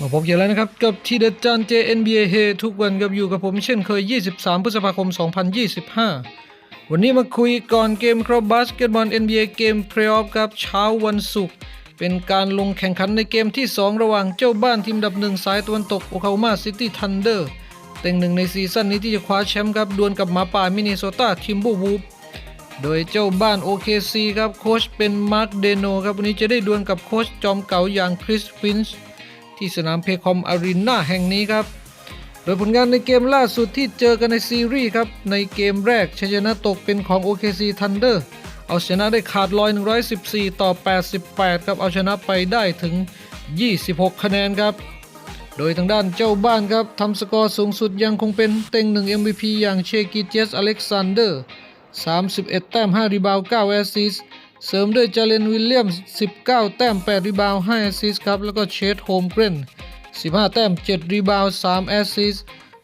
มาพบกันแล้วนะครับ กับทีเด็ดจาน JNBA เฮทุกวันกับอยู่กับผมเช่นเคย 23 พฤษภาคม 2025 วันนี้มาคุยก่อนเกมครับบาสเกตบอล NBA เกมเพลย์ออฟครับ เช้าวันศุกร์เป็นการลงแข่งขันในเกมที่ 2 ระหว่างเจ้าบ้านทีมดับหนึ่งสายตะวันตกโอคลาโฮมาซิตี้ทันเดอร์เต็งหนึ่งในซีซั่นนี้ที่จะคว้าแชมป์ครับดวลกับหมาป่ามินนิโซตาทิมบูวูฟโดยเจ้าบ้าน OKC ครับโค้ชเป็นมาร์คเดโนครับวันนี้จะได้ดวลกับโค้ชจอมเก่าอย่างคริสฟินช์ ที่สนามเพคอมอารีนาแห่งนี้ครับ โดยผลงานในเกมล่าสุดที่เจอกันในซีรีส์ครับ ในเกมแรกชัยชนะตกเป็นของ OKC Thunder เอาชนะได้ขาดลอย 114 ต่อ 88 ครับเอาชนะไปได้ถึง 26 คะแนนครับ โดยทางด้านเจ้าบ้านครับทำสกอร์สูงสุดยังคงเป็นเต็งหนึ่ง MVP อย่างเชกิเจสอเล็กซานเดอร์ 31 แต้ม 5 รีบาว 9 แอสซิสต์ เสริมด้วยจาเลนวิลเลียมส์19 แต้ม 8 รีบาว 5 แอสซิสครับ แล้วก็เชดโฮมเกรน15 แต้ม 7 รีบาว 3 แอสซิส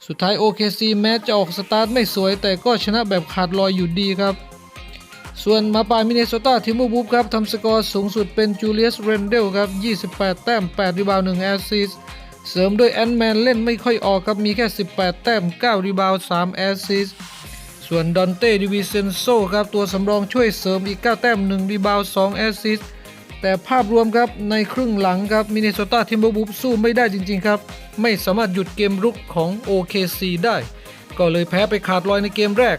สุดท้าย OKC แม้จะออกสตาร์ทไม่สวย แต่ก็ชนะแบบขาดลอยอยู่ดีครับ ส่วนมาป่ามินนิโซตาทิมบูบูฟครับทำสกอร์สูงสุดเป็นจูเลียสเรนเดลครับ 28 แต้ม 8 รีบาว 1 แอสซิสเสริมด้วยแอนแมนเล่นไม่ค่อยออกครับมีแค่ 18 แต้ม 9 รีบาว 3 แอสซิส ส่วนดอนเต้ดิวิเซนโซครับตัวสำรองช่วยเสริมอีก 9 แต้ม 1 รีบาว2แอสซิสต์แต่ภาพรวมครับในครึ่งหลังครับมินนิโซตาทิมเบอร์บูฟสู้ไม่ได้จริง ๆ ครับ ไม่สามารถหยุดเกมรุกของ OKC ได้ ก็เลยแพ้ไปขาดลอยในเกมแรก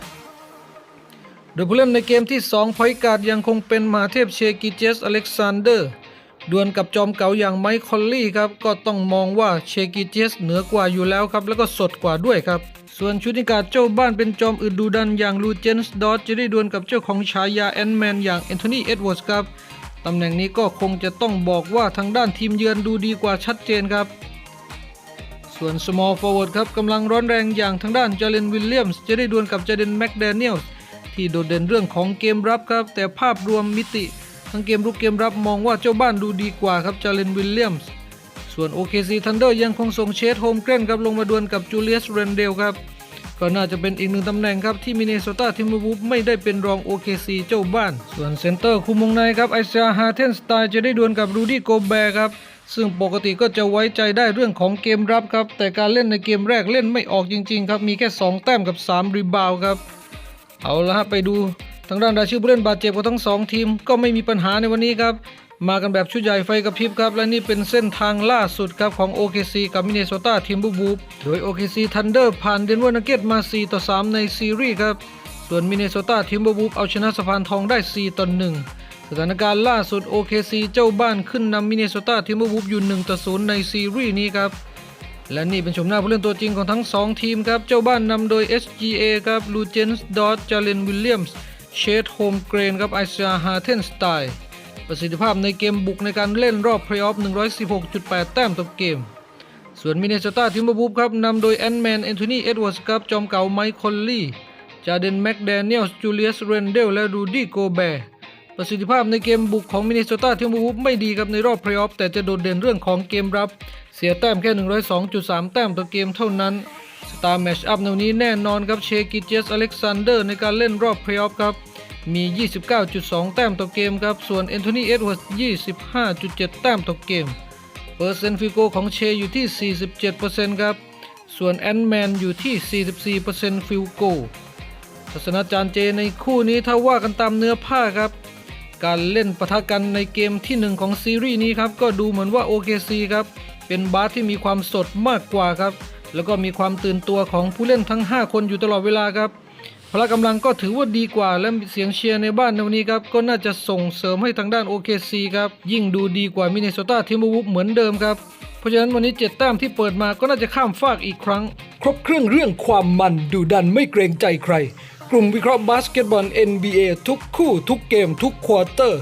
โดยผู้เล่นในเกมที่2พอยต์การ์ดยังคงเป็นมาเทพเชกิเจสอเล็กซานเดอร์ ดวลกับจอมเก่าอย่างไมค์คอลลี่ครับก็ต้องมองว่าเชกิเจสเหนือกว่าอยู่แล้วครับแล้วก็สดกว่าด้วยครับ ส่วนชุดนิกาเจ้าบ้านเป็นจอมอึดดูดันอย่างลูเจนส์ดอตจะได้ดวลกับเจ้าของฉายาแอนแมนอย่างแอนโทนีเอ็ดเวิร์ดครับตำแหน่งนี้ก็คงจะต้องบอกว่าทางด้านทีมเยือนดูดีกว่าชัดเจนครับ ส่วน small forward ครับกำลังร้อนแรงอย่างทางด้านจาเลนวิลเลียมส์จะได้ดวลกับจาเดนแม็กแดเนียลส์ที่โดดเด่นเรื่องของเกมรับครับ แต่ภาพรวมมิติ ทั้งเกมรุกเกมรับมองว่าเจ้าบ้านดูดีกว่าครับจาเลนวิลเลียมส์ส่วน OKC Thunder ยังคงส่งเชสโฮมเกรนครับลงมาดวลกับจูเลียสเรนเดลครับก็น่าจะเป็นอีกหนึ่งตำแหน่งครับที่มินนิโซตาทิมเบอร์วูฟไม่ได้เป็นรอง OKC เจ้าบ้าน ส่วนเซนเตอร์คุมวงในครับไอซาฮาเทนสไตล์จะได้ดวลกับรูดี้โกแบร์ครับซึ่งปกติก็จะไว้ใจได้เรื่องของเกมรับครับ แต่การเล่นในเกมแรกเล่นไม่ออกจริง ๆ ครับ มีแค่ 2 แต้มกับ 3 รีบาวครับ เอาละฮะไปดู ทางด้านรายชื่อผู้เล่นบาดเจ็บของทั้งสองทีมก็ไม่มีปัญหาในวันนี้ครับ มากันแบบชุดใหญ่ไฟกระพริบครับ และนี่เป็นเส้นทางล่าสุดครับของ OKC กับมินนิโซตาทีมบูบูโดย OKC Thunder ผ่านเดนเวอร์นักเก็ตมา 4 ต่อ 3 ในซีรีส์ครับส่วนมินนิโซตาทีมบูบูเอาชนะสะพานทองได้ 4 ต่อ 1สถานการณ์ล่าสุด OKC เจ้าบ้านขึ้นนำมินนิโซตาทีมบูบูฟอยู่ 1 ต่อ 0 ในซีรีส์นี้ครับ และนี่เป็นชมหน้าผู้เล่นตัวจริงของทั้ง 2 ทีมครับ เจ้าบ้านนำโดย SGA ครับลูเจนส์ดอตจาเลนวิลเลียมส์ เชดโฮมเกรนครับไอซาฮาเทนสไตล์ประสิทธิภาพในเกมบุกในการเล่นรอบเพลย์ออฟ 116.8 แต้มต่อเกม ส่วนมินนิโซตาทิมเบอร์บูฟครับนำโดยแอนแมนแอนโทนีเอ็ดเวิร์ดครับจอมเก่าไมค์คอลลี่จาเดนแม็กแดเนียลส์จูเลียสเรนเดลและรูดี้โกแบร์ประสิทธิภาพในเกมบุกของมินนิโซตาทิมบูฟไม่ดีครับในรอบเพลย์ออฟแต่จะโดดเด่นเรื่องของเกมรับ เสียแต้มแค่ 102.3 แต้มต่อเกมเท่านั้น สตาร์แมชอัพในวันนี้แน่นอนครับเชกิเจสอเล็กซานเดอร์ในการเล่นรอบเพลย์ออฟครับ มี 29.2 แต้มต่อเกมครับ ส่วนแอนโทนีเอ็ดเวิร์ด25.7 แต้มต่อเกม เปอร์เซ็นต์ฟิโกของเชอยู่ที่ 47%ครับ ส่วนแอนแมนอยู่ที่ 44%ฟิลโกทัศนาจารย์เจในคู่นี้ถ้าว่ากันตามเนื้อผ้าครับ การเล่นปะทะกันในเกมที่ 1 ของซีรีส์นี้ครับ ก็ดูเหมือนว่า OKC ครับ เป็นบาสที่มีความสดมากกว่าครับ แล้วก็มีความตื่นตัวของผู้เล่นทั้ง 5 คนอยู่ตลอดเวลาครับพละกำลังก็ถือว่าดีกว่าและเสียงเชียร์ในบ้านในวันนี้ครับ ก็น่าจะส่งเสริมให้ทางด้าน OKC ครับ ยิ่งดูดีกว่ามินเนิโซตาทิมเบอร์วูฟเหมือนเดิมครับ เพราะฉะนั้นวันนี้7แต้มที่เปิดมาก็น่าจะข้ามฟากอีกครั้ง ครบเครื่องเรื่องความมันดูดันไม่เกรงใจใคร กลุ่มวิเคราะห์บาสเกตบอล NBA ทุกคู่ทุกเกมทุกควอเตอร์